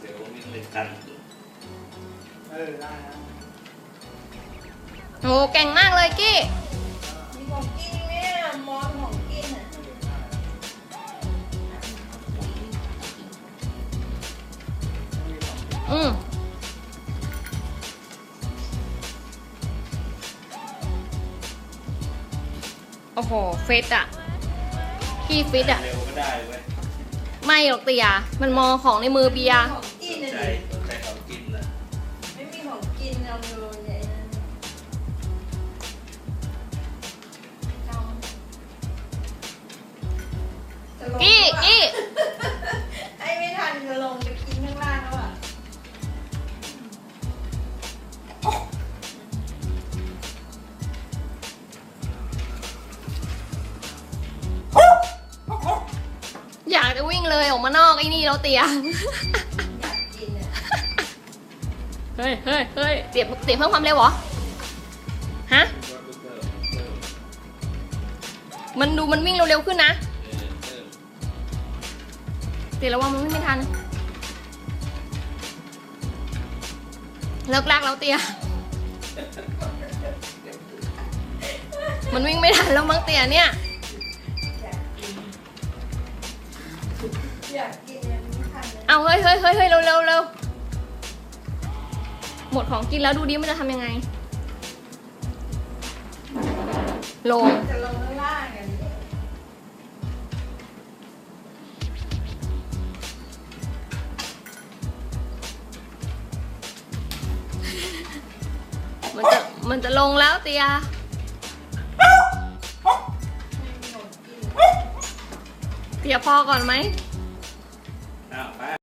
เดี๋ยววิ่เล่นกันเออได้นะโหเก่งมากเลยกี้ มีของกินไหมอะมอสของกินอะอืมโอ้โหเฟิตอะกี้เฟิตอะ เร็วก็ได้เว้ย ไม่หรอกเตียมันมองของในมือเบียร์ของกินนะดิใช้ของกินนะไม่มีของกินเอาเลย จะวิ่งเลยออกมานอกไอ้นี่แล้วเตียอยากกินอะเฮ้ยเฮ้ยเฮ้ยเตียเตียเพิ่มความเร็วเหรอ ฮะ มันดูมันวิ่งเร็วๆขึ้นนะ เตียระวังมันวิ่งไม่ทัน เลิกลากแล้วเตีย มันวิ่งไม่ทันแล้วมั้งเตียเนี่ย อยากกินอยากกินยังไม่ทันเลยเอาเฮ้ยเฮ้ยเฮ้ยเฮ้ยเร็วเร็วเร็วหมดของกินแล้วดูดิมันจะทำยังไง ลง จะลงข้างล่างอย่างนี้มันจะมันจะลงแล้วเตียไม่มีของกินเตียพอก่อนไหม อ้าวไป